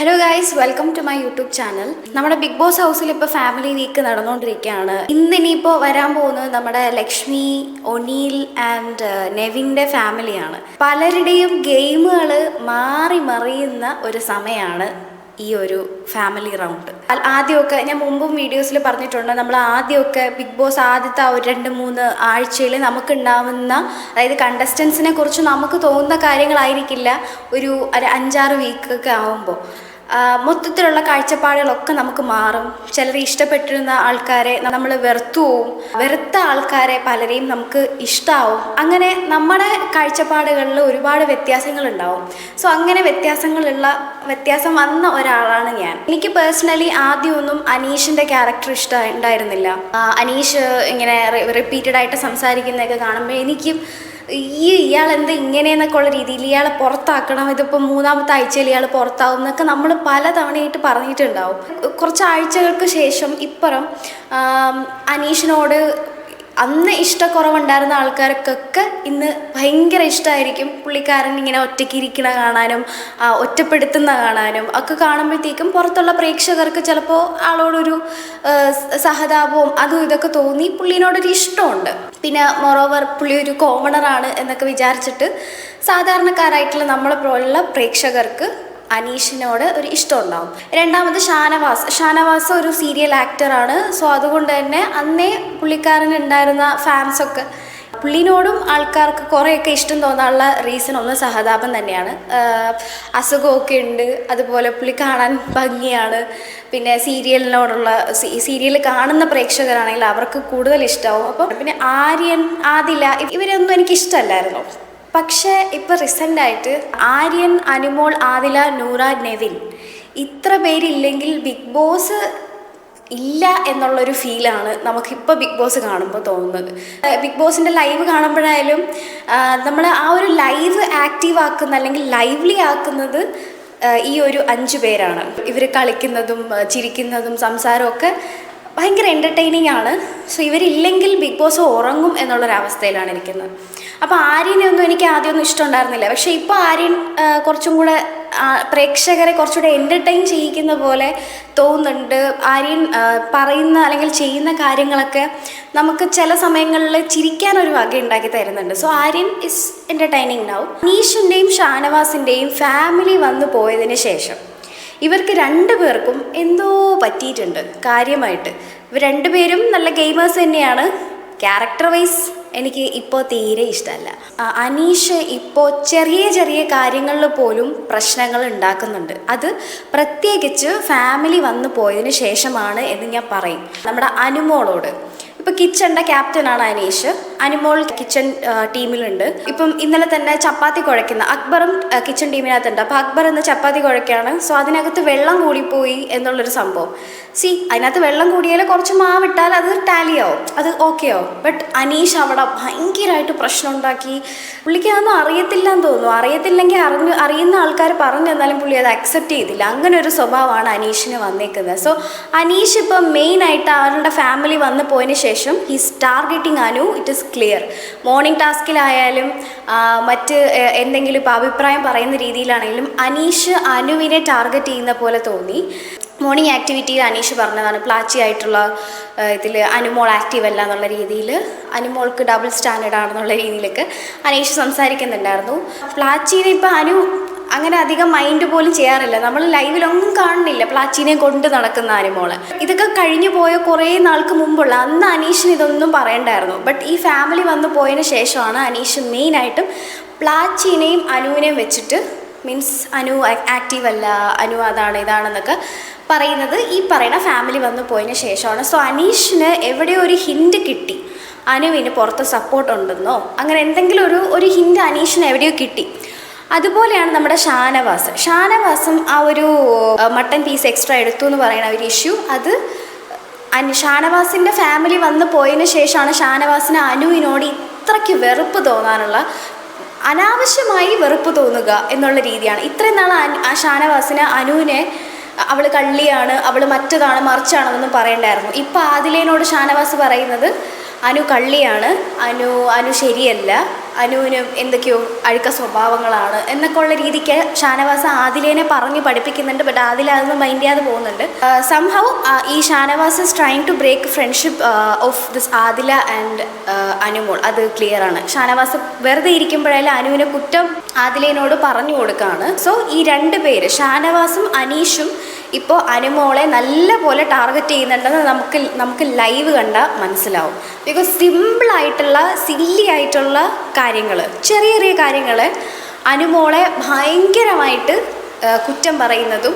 Hello guys welcome to my YouTube channel നമ്മുടെ Bigg Boss ഹൗസിൽ ഇപ്പോൾ ഫാമിലി വീക്ക് നടന്നുകൊണ്ടിരിക്കുകയാണ്. ഇന്ന് ഇനിയിപ്പോൾ വരാൻ പോകുന്നത് നമ്മുടെ ലക്ഷ്മി ഒനീൽ ആൻഡ് നെവിന്റെ ഫാമിലിയാണ് പലരുടെയും ഗെയിമുകൾ മാറി മറിയുന്ന ഒരു സമയമാണ് ഈ ഒരു ഫാമിലി റൗണ്ട് ആദ്യമൊക്കെ ഞാൻ മുമ്പും വീഡിയോസിൽ പറഞ്ഞിട്ടുണ്ട്. നമ്മൾ ആദ്യമൊക്കെ ബിഗ് ബോസ് ആദ്യത്തെ ഒരു രണ്ട് മൂന്ന് ആഴ്ചയിൽ നമുക്കുണ്ടാവുന്ന അതായത് കണ്ടസ്റ്റൻസിനെ കുറിച്ച് നമുക്ക് തോന്നുന്ന കാര്യങ്ങളായിരിക്കില്ല ഒരു ഒരു അഞ്ചാറ് വീക്കൊക്കെ ആവുമ്പോൾ മൊത്തത്തിലുള്ള കാഴ്ചപ്പാടുകളൊക്കെ നമുക്ക് മാറും. ചിലർ ഇഷ്ടപ്പെട്ടിരുന്ന ആൾക്കാരെ നമ്മൾ വെറുത്തു പോവും വെറുത്ത ആൾക്കാരെ പലരെയും നമുക്ക് ഇഷ്ടമാവും അങ്ങനെ നമ്മുടെ കാഴ്ചപ്പാടുകളിൽ ഒരുപാട് വ്യത്യാസങ്ങൾ ഉണ്ടാവും സോ അങ്ങനെ വ്യത്യാസങ്ങളുള്ള വ്യത്യാസം വന്ന ഒരാളാണ് ഞാൻ. എനിക്ക് പേഴ്സണലി ആദ്യമൊന്നും അനീഷിന്റെ ക്യാരക്ടർ ഇഷ്ടം ഉണ്ടായിരുന്നില്ല. അനീഷ് ഇങ്ങനെ റിപ്പീറ്റഡ് ആയിട്ട് സംസാരിക്കുന്നതൊക്കെ കാണുമ്പോൾ എനിക്ക് ഈ ഇയാൾ എന്താ ഇങ്ങനെയെന്നൊക്കെ ഉള്ള രീതിയിൽ ഇയാളെ പുറത്താക്കണം. ഇതിപ്പോൾ മൂന്നാമത്തെ ആഴ്ചയിൽ ഇയാൾ പുറത്താവും എന്നൊക്കെ നമ്മൾ പല തവണയായിട്ട് പറഞ്ഞിട്ടുണ്ടാവും. കുറച്ച് ആഴ്ചകൾക്ക് ശേഷം ഇപ്പുറം അനീഷിനോട് അന്ന് ഇഷ്ടക്കുറവുണ്ടായിരുന്ന ആൾക്കാർക്കൊക്കെ ഇന്ന് ഭയങ്കര ഇഷ്ടമായിരിക്കും പുള്ളിക്കാരൻ ഇങ്ങനെ ഒറ്റയ്ക്ക് ഇരിക്കണ കാണാനും ഒറ്റപ്പെടുത്തുന്ന കാണാനും ഒക്കെ കാണുമ്പോഴത്തേക്കും പുറത്തുള്ള പ്രേക്ഷകർക്ക് ചിലപ്പോൾ ആളോടൊരു സഹതാപവും അതും ഇതൊക്കെ തോന്നി പുള്ളിനോടൊരു ഇഷ്ടമുണ്ട്. പിന്നെ മൊറോവർ പുള്ളി ഒരു കോമണറാണ് എന്നൊക്കെ വിചാരിച്ചിട്ട് സാധാരണക്കാരായിട്ടുള്ള നമ്മളെ പോലുള്ള പ്രേക്ഷകർക്ക് അനീഷിനോട് ഒരു ഇഷ്ടം ഉണ്ടാവും രണ്ടാമത് ഷാനവാസ്. ഷാനവാസ് ഒരു സീരിയൽ ആക്ടറാണ് സോ അതുകൊണ്ട് തന്നെ അന്നേ പുള്ളിക്കാരന് ഉണ്ടായിരുന്ന ഫാൻസൊക്കെ പുള്ളിനോടും ആൾക്കാർക്ക് കുറേയൊക്കെ ഇഷ്ടം തോന്നാനുള്ള റീസൺ ഒന്ന് സഹതാപം തന്നെയാണ്. അസുഖമൊക്കെ ഉണ്ട്. അതുപോലെ പുള്ളി കാണാൻ ഭംഗിയാണ്. പിന്നെ സീരിയലിനോടുള്ള സീരിയൽ കാണുന്ന പ്രേക്ഷകരാണെങ്കിൽ അവർക്ക് കൂടുതൽ ഇഷ്ടമാവും അപ്പം പിന്നെ ആര്യൻ ആദില ഇവരൊന്നും എനിക്ക് ഇഷ്ടമല്ലായിരുന്നു പക്ഷേ ഇപ്പോൾ റീസെന്റായിട്ട് ആര്യൻ അനുമോൾ ആദില നൂറ നെവിൻ ഇത്ര പേരില്ലെങ്കിൽ ബിഗ് ബോസ് ഇല്ല എന്നുള്ളൊരു ഫീലാണ് നമുക്കിപ്പോൾ ബിഗ് ബോസ് കാണുമ്പോൾ തോന്നുന്നത്. ബിഗ് ബോസിന്റെ ലൈവ് കാണുമ്പോഴായാലും നമ്മൾ ആ ഒരു ലൈവ് ആക്റ്റീവ് ആക്കുന്ന അല്ലെങ്കിൽ ലൈവ്ലി ആക്കുന്നത് ഈ ഒരു അഞ്ച് പേരാണ്. ഇവർ കളിക്കുന്നതും ചിരിക്കുന്നതും സംസാരമൊക്കെ ഭയങ്കര എന്റർടൈനിങ് ആണ്. സോ ഇവരില്ലെങ്കിൽ ബിഗ് ബോസ് ഉറങ്ങും എന്നുള്ളൊരവസ്ഥയിലാണ് ഇരിക്കുന്നത്. അപ്പോൾ ആര്യനെ ഒന്നും എനിക്ക് ആദ്യമൊന്നും ഇഷ്ടമുണ്ടായിരുന്നില്ല പക്ഷേ ഇപ്പോൾ ആര്യൻ കുറച്ചും കൂടെ പ്രേക്ഷകരെ കുറച്ചുകൂടെ എന്റർടൈൻ ചെയ്യിക്കുന്ന പോലെ തോന്നുന്നുണ്ട്. ആര്യൻ പറയുന്ന അല്ലെങ്കിൽ ചെയ്യുന്ന കാര്യങ്ങളൊക്കെ നമുക്ക് ചില സമയങ്ങളിൽ ചിരിക്കാൻ ഒരു വക ഉണ്ടാക്കി തരുന്നുണ്ട്. So Aryan is entertaining now നീഷിന്റെയും ഷാനവാസിന്റെയും ഫാമിലി വന്നു പോയതിന് ശേഷം ഇവർക്ക് രണ്ടു പേർക്കും എന്തോ പറ്റിയിട്ടുണ്ട്. കാര്യമായിട്ട്. ഇവർ രണ്ടുപേരും നല്ല ഗെയിമേഴ്സ് തന്നെയാണ്. ക്യാരക്ടർ വൈസ് എനിക്ക് ഇപ്പോൾ തീരെ ഇഷ്ടമല്ല. അനീഷ് ഇപ്പോൾ ചെറിയ ചെറിയ കാര്യങ്ങളിൽ പോലും പ്രശ്നങ്ങൾ ഉണ്ടാക്കുന്നുണ്ട്. അത് പ്രത്യേകിച്ച് ഫാമിലി വന്നു പോയതിന് ശേഷമാണ് എന്ന് ഞാൻ പറയും. നമ്മുടെ അനുമോളോട്. ഇപ്പൊ ക്യാപ്റ്റൻ ആണ് അനീഷ്. അനുമോൾ കിച്ചൺ ടീമിലുണ്ട്. ഇപ്പം ഇന്നലെ തന്നെ ചപ്പാത്തി കുഴയ്ക്കുന്ന അക്ബറും കിച്ചൺ ടീമിനകത്തുണ്ട് അപ്പൊ അക്ബർ ഇന്ന് ചപ്പാത്തി കുഴയ്ക്കാണ് സോ അതിനകത്ത് വെള്ളം കൂടിപ്പോയി എന്നുള്ളൊരു സംഭവം. സി അതിനകത്ത് വെള്ളം കൂടിയാൽ കുറച്ച് മാവിട്ടാൽ അത് ടാലിയാവും അത് ഓക്കെ ആവും. ബട്ട് അനീഷ് അവിടെ ഭയങ്കരമായിട്ട് പ്രശ്നം ഉണ്ടാക്കി പുള്ളിക്ക് അതൊന്നും അറിയത്തില്ല എന്ന് തോന്നുന്നു. അറിയത്തില്ലെങ്കിൽ അറിഞ്ഞു അറിയുന്ന ആൾക്കാർ പറഞ്ഞു തന്നാലും പുള്ളി അത് അക്സെപ്റ്റ് ചെയ്തില്ല. അങ്ങനെ ഒരു സ്വഭാവമാണ് അനീഷിന് വന്നേക്കുന്നത്. സോ അനീഷ് ഇപ്പം മെയിൻ ആയിട്ട് അവരുടെ ഫാമിലി വന്നു പോയതിന് ശേഷം his targeting Anu it is clear morning ടാസ്കിലായാലും മറ്റ് എന്തെങ്കിലും ഇപ്പോൾ അഭിപ്രായം പറയുന്ന രീതിയിലാണെങ്കിലും അനീഷ് അനുവിനെ ടാർഗറ്റ് ചെയ്യുന്ന പോലെ തോന്നി. മോർണിംഗ് ആക്ടിവിറ്റിയിൽ അനീഷ് പറഞ്ഞതാണ് പ്ലാച്ചി ആയിട്ടുള്ള ഇതിൽ അനുമോൾ ആക്റ്റീവ് അല്ല എന്നുള്ള രീതിയിൽ അനുമോൾക്ക് ഡബിൾ സ്റ്റാൻഡേർഡ് ആണെന്നുള്ള രീതിയിലൊക്കെ അനീഷ് സംസാരിക്കുന്നുണ്ടായിരുന്നു. പ്ലാച്ചിനെ ഇപ്പോൾ അനു അങ്ങനെ അധികം മൈൻഡ് പോലും ചെയ്യാറില്ല. നമ്മൾ ലൈവിലൊന്നും കാണുന്നില്ല. പ്ലാച്ചിനെ കൊണ്ട് നടക്കുന്ന ആനിമോൾ ഇതൊക്കെ കഴിഞ്ഞു പോയ കുറേ നാൾക്ക് മുമ്പുള്ള അന്ന് അനീഷിന് ഇതൊന്നും പറയണ്ടായിരുന്നു. ബട്ട് ഈ ഫാമിലി വന്നു പോയതിന് ശേഷമാണ് അനീഷ് മെയിനായിട്ടും പ്ലാച്ചിനെയും അനുവിനെയും വെച്ചിട്ട് മീൻസ് അനു ആക്റ്റീവ് അല്ല അനു അതാണ് ഇതാണെന്നൊക്കെ പറയുന്നത് ഈ പറയുന്ന ഫാമിലി വന്നു പോയതിന് ശേഷമാണ്. സോ അനീഷിന് എവിടെയോ ഒരു ഹിൻഡ് കിട്ടി. അനുവിന് പുറത്ത് സപ്പോർട്ട് ഉണ്ടെന്നോ? അങ്ങനെ എന്തെങ്കിലും ഒരു ഒരു ഹിൻഡ് അനീഷിന് എവിടെയോ കിട്ടി. അതുപോലെയാണ് നമ്മുടെ ഷാനവാസ്. ഷാനവാസും ആ ഒരു മട്ടൻ പീസ് എക്സ്ട്രാ എടുത്തു എന്ന് പറയുന്ന ഒരു ഇഷ്യൂ അത് അനു ഷാനവാസിന്റെ ഫാമിലി വന്നു പോയതിന് ശേഷമാണ് ഷാനവാസിന് അനുവിനോട് ഇത്രയ്ക്ക് വെറുപ്പ് തോന്നാനുള്ള അനാവശ്യമായി വെറുപ്പ് തോന്നുക എന്നുള്ള രീതിയാണ്. ഇത്രയും നാൾ ആ ഷാനവാസിന് അനുവിനെ അവൾ കള്ളിയാണ് അവൾ മറ്റതാണ് മറിച്ചാണെന്നൊന്നും പറയണ്ടായിരുന്നു. ഇപ്പോൾ ആദിലേനോട് ഷാനവാസ് പറയുന്നത് അനു കള്ളിയാണ് അനു അനു ശരിയല്ല അനുവിനും എന്തൊക്കെയോ അഴുക്ക സ്വഭാവങ്ങളാണ് എന്നൊക്കെ ഉള്ള രീതിക്ക് ഷാനവാസ് ആദിലേനെ പറഞ്ഞ് പഠിപ്പിക്കുന്നുണ്ട് ബട്ട് ആദില അതൊന്നും മൈൻഡ് ചെയ്യാതെ പോകുന്നുണ്ട്. സംഹൗ ഈ Shanavas is trying to break friendship of this Adila and Anumol. അത് ക്ലിയർ ആണ്. ഷാനവാസ് വെറുതെ ഇരിക്കുമ്പോഴേ അനുവിനെ കുറ്റം ആദിലേനോട് പറഞ്ഞു കൊടുക്കുകയാണ് സോ ഈ രണ്ട് പേര് ഷാനവാസും അനീഷും ഇപ്പോൾ അനുമോളെ നല്ല പോലെ ടാർഗറ്റ് ചെയ്യുന്നുണ്ടെന്ന് നമുക്ക് നമുക്ക് ലൈവ് കണ്ടാൽ മനസ്സിലാവും. ബിക്കോസ് സിമ്പിളായിട്ടുള്ള സില്ലി ആയിട്ടുള്ള കാര്യങ്ങൾ ചെറിയ ചെറിയ കാര്യങ്ങൾ അനുമോളെ ഭയങ്കരമായിട്ട് കുറ്റം പറയുന്നതും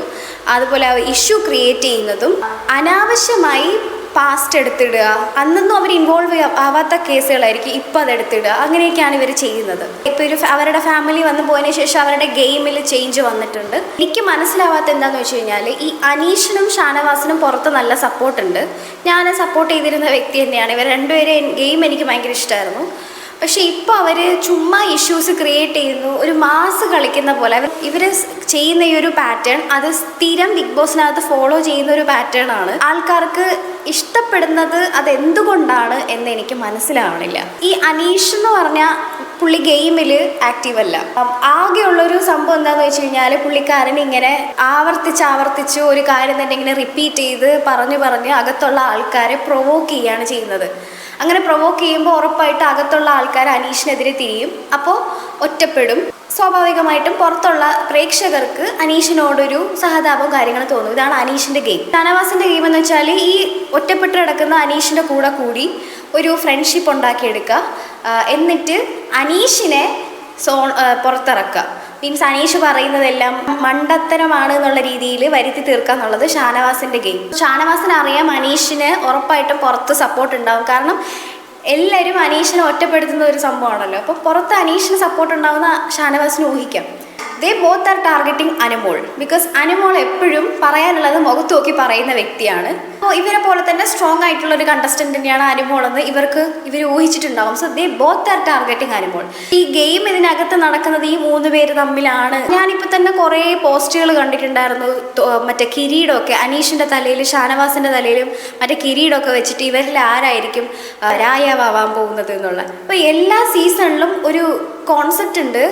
അതുപോലെ ഇഷ്യൂ ക്രിയേറ്റ് ചെയ്യുന്നതും അനാവശ്യമായി പാസ്റ്റ് എടുത്തിടുക. അന്നൊന്നും അവർ ഇൻവോൾവ് ആവാത്ത കേസുകളായിരിക്കും ഇപ്പം അത് എടുത്തിടുക. അങ്ങനെയൊക്കെയാണ് ഇവർ ചെയ്യുന്നത്. ഇപ്പോൾ ഒരു അവരുടെ ഫാമിലി വന്നു പോയതിന് ശേഷം അവരുടെ ഗെയിമിൽ ചേഞ്ച് വന്നിട്ടുണ്ട്. എനിക്ക് മനസ്സിലാവാത്ത എന്താണെന്ന് വെച്ച് കഴിഞ്ഞാൽ ഈ അനീഷിനും ഷാനവാസിനും പുറത്ത് നല്ല സപ്പോർട്ടുണ്ട് ഞാൻ സപ്പോർട്ട് ചെയ്തിരുന്ന വ്യക്തി തന്നെയാണ്. ഇവർ രണ്ടുപേരെയും ഗെയിം എനിക്ക് ഭയങ്കര ഇഷ്ടമായിരുന്നു പക്ഷെ ഇപ്പോൾ അവർ ചുമ്മാ ഇഷ്യൂസ് ക്രിയേറ്റ് ചെയ്യുന്നു. ഒരു മാസ് കളിക്കുന്ന പോലെ. ഇവർ ചെയ്യുന്ന ഈ ഒരു പാറ്റേൺ അത് സ്ഥിരം ബിഗ് ബോസിനകത്ത് ഫോളോ ചെയ്യുന്ന ഒരു പാറ്റേൺ ആണ്. ആൾക്കാർക്ക് ഇഷ്ടപ്പെടുന്നത് അത് എന്തുകൊണ്ടാണ് എന്ന് എനിക്ക് മനസ്സിലാവണില്ല. ഈ അനീഷ് എന്ന് പറഞ്ഞ പുള്ളി ഗെയിമിൽ ആക്റ്റീവ് അല്ല. ആകെയുള്ളൊരു സംഭവം എന്താണെന്ന് വെച്ച് കഴിഞ്ഞാൽ പുള്ളിക്കാരൻ ഇങ്ങനെ ആവർത്തിച്ച് ആവർത്തിച്ച് ഒരു കാര്യം തന്നെ ഇങ്ങനെ റിപ്പീറ്റ് ചെയ്ത് പറഞ്ഞു പറഞ്ഞ് അകത്തുള്ള ആൾക്കാരെ പ്രൊവോക്ക് ചെയ്യാണ് ചെയ്യുന്നത്. അങ്ങനെ പ്രൊവോക്ക് ചെയ്യുമ്പോൾ ഉറപ്പായിട്ട് അകത്തുള്ള ആൾക്കാർ അനീഷിനെതിരെ തിരിയും. അപ്പോൾ ഒറ്റപ്പെടും. സ്വാഭാവികമായിട്ടും പുറത്തുള്ള പ്രേക്ഷകർക്ക് അനീഷിനോടൊരു സഹതാപവും കാര്യങ്ങളും തോന്നും. ഇതാണ് അനീഷിന്റെ ഗെയിം. ഷാനവാസിന്റെ ഗെയിം എന്ന് വെച്ചാൽ ഈ ഒറ്റപ്പെട്ട് കിടക്കുന്ന അനീഷിന്റെ കൂടെ കൂടി ഒരു ഫ്രണ്ട്ഷിപ്പ് ഉണ്ടാക്കിയെടുക്കുക. എന്നിട്ട് അനീഷിനെ സോ പുറത്തിറക്കുക. മീൻസ് അനീഷ് പറയുന്നതെല്ലാം മണ്ടത്തരമാണ് എന്നുള്ള രീതിയിൽ വരുത്തി തീർക്കുക എന്നുള്ളത് ഷാനവാസിന്റെ ഗെയിം. ഷാനവാസിന് അറിയാം അനീഷിന് ഉറപ്പായിട്ടും പുറത്ത് സപ്പോർട്ട് ഉണ്ടാവും. കാരണം എല്ലാവരും അനീഷിനെ ഒറ്റപ്പെടുത്തുന്ന ഒരു സംഭവമാണല്ലോ. അപ്പോൾ പുറത്ത് അനീഷിന് സപ്പോർട്ട് ഉണ്ടാവുന്ന ഷാനവാസിന് ഊഹിക്കാം. They both are targeting Anumol because Anumol എപ്പോഴും പറയാനുള്ളത് മുഖത്ത് നോക്കി പറയുന്ന വ്യക്തിയാണ്. അപ്പോൾ ഇവരെ പോലെ തന്നെ സ്ട്രോങ് ആയിട്ടുള്ള ഒരു കണ്ടസ്റ്റന്റ് തന്നെയാണ് അനുമോൾ എന്ന് ഇവർക്ക് ഇവർ ഊഹിച്ചിട്ടുണ്ടാവും. So they both are targeting Anumol ഈ ഗെയിം ഇതിനകത്ത് നടക്കുന്നത് ഈ മൂന്ന് പേര് തമ്മിലാണ്. ഞാനിപ്പോൾ തന്നെ കുറേ പോസ്റ്റുകൾ കണ്ടിട്ടുണ്ടായിരുന്നു. മറ്റേ കിരീടമൊക്കെ അനീഷിന്റെ തലയിൽ ഷാനവാസിന്റെ തലയിലും മറ്റേ കിരീടമൊക്കെ വെച്ചിട്ട് ഇവരിൽ ആരായിരിക്കും രായാവാൻ പോകുന്നത് എന്നുള്ള. അപ്പോൾ എല്ലാ സീസണിലും ഒരു കോൺസെപ്റ്റ് ഉണ്ട്.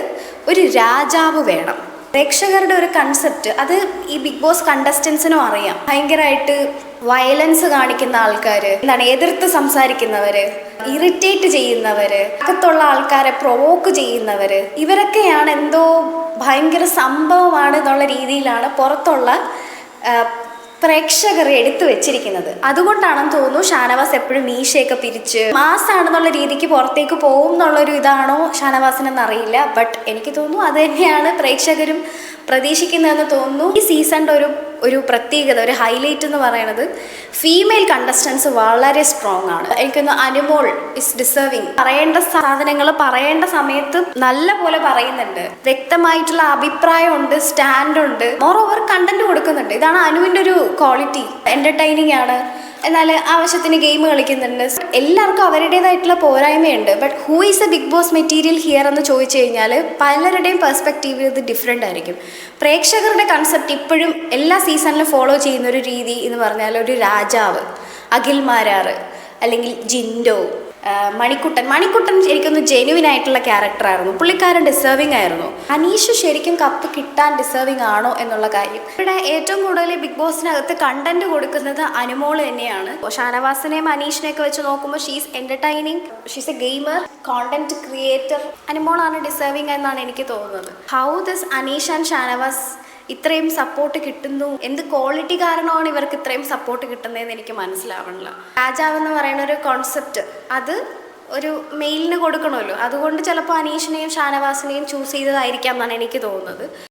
ഒരു രാജാവ് വേണം. പ്രേക്ഷകരുടെ ഒരു കൺസെപ്റ്റ് അത് ഈ ബിഗ് ബോസ് കണ്ടസ്റ്റൻസിനും അറിയാം. ഭയങ്കരമായിട്ട് വയലൻസ് കാണിക്കുന്ന ആൾക്കാർ എന്താണ് എതിർത്ത് സംസാരിക്കുന്നവര് ഇറിറ്റേറ്റ് ചെയ്യുന്നവര് അകത്തുള്ള ആൾക്കാരെ പ്രൊവോക്ക് ചെയ്യുന്നവര് ഇവരൊക്കെയാണ് എന്തോ ഭയങ്കര സംഭവമാണ് എന്നുള്ള രീതിയിലാണ് പുറത്തുള്ള പ്രേക്ഷകർ എടുത്തു വെച്ചിരിക്കുന്നത്. അതുകൊണ്ടാണെന്ന് തോന്നുന്നു ഷാനവാസ് എപ്പോഴും മീശയൊക്കെ പിരിച്ച് മാസാണെന്നുള്ള രീതിക്ക് പുറത്തേക്ക് പോകും എന്നുള്ളൊരു ഇതാണോ ഷാനവാസിനെന്ന് അറിയില്ല ബട്ട് എനിക്ക് തോന്നുന്നു അത് തന്നെയാണ് പ്രേക്ഷകരും പ്രതീക്ഷിക്കുന്നതെന്ന് തോന്നുന്നു. ഈ സീസണിന്റെ ഒരു ഒരു പ്രത്യേകത ഒരു ഹൈലൈറ്റ് എന്ന് പറയുന്നത് ഫീമെയിൽ കണ്ടസ്റ്റൻസ് വളരെ സ്ട്രോങ് ആണ്. എനിക്കൊന്ന് അനുമോൾ ഇസ് ഡിസേർവിങ് പറയേണ്ട സാധനങ്ങൾ പറയേണ്ട സമയത്ത് നല്ല പോലെ പറയുന്നുണ്ട്. വ്യക്തമായിട്ടുള്ള അഭിപ്രായമുണ്ട് സ്റ്റാൻഡ് ഉണ്ട് മോർ ഓവർ കണ്ടന്റ് കൊടുക്കുന്നുണ്ട്. ഇതാണ് അനുവിന്റെ ഒരു ക്വാളിറ്റി എന്റർടൈനിങ് ആണ്. എന്നാൽ ആവശ്യത്തിന് ഗെയിം കളിക്കുന്നുണ്ട്. എല്ലാവർക്കും അവരുടേതായിട്ടുള്ള പോരായ്മയുണ്ട്. But who is a Bigg Boss material here എന്ന് ചോദിച്ചു കഴിഞ്ഞാൽ പലരുടെയും പെർസ്പെക്റ്റീവ് ഇത് ഡിഫറെന്റ് ആയിരിക്കും. പ്രേക്ഷകരുടെ കൺസെപ്റ്റ് ഇപ്പോഴും എല്ലാ സീസണിലും ഫോളോ ചെയ്യുന്ന ഒരു രീതി എന്ന് പറഞ്ഞാൽ ഒരു രാജാവ് അഖിൽമാരാർ അല്ലെങ്കിൽ ജിൻഡോ മണിക്കുട്ടൻ. മണിക്കുട്ടൻ ശരിക്കും ജെനുവിൻ ആയിട്ടുള്ള ക്യാരക്ടറായിരുന്നു പുള്ളിക്കാരൻ ഡിസേർവിംഗ് ആയിരുന്നു. അനീഷ് ശരിക്കും കപ്പ് കിട്ടാൻ ഡിസേർവിംഗ് ആണോ എന്നുള്ള കാര്യം. ഇവിടെ ഏറ്റവും കൂടുതൽ ബിഗ് ബോസിനകത്ത് കണ്ടന്റ് കൊടുക്കുന്നത് അനുമോൾ തന്നെയാണ്. ഷാനവാസിനെയും അനീഷിനെയൊക്കെ വെച്ച് നോക്കുമ്പോൾ she's entertaining she's a gamer content creator അനുമോളാണ് deserving എന്നാണ് എനിക്ക് തോന്നുന്നത്. How does Aneesh and Shanavas ഇത്രയും സപ്പോർട്ട് കിട്ടുന്നു. എന്ത് ക്വാളിറ്റി കാരണമാണ് ഇവർക്ക് ഇത്രയും സപ്പോർട്ട് കിട്ടുന്നതെന്ന് എനിക്ക് മനസ്സിലാവണില്ല. രാജാവ് എന്ന് പറയുന്ന ഒരു കോൺസെപ്റ്റ് അത് ഒരു മെയിലിന് കൊടുക്കണമല്ലോ. അതുകൊണ്ട് ചിലപ്പോൾ അനീഷിനെയും ഷാനവാസിനെയും ചൂസ് ചെയ്തതായിരിക്കാം എന്നാണ് എനിക്ക് തോന്നുന്നത്.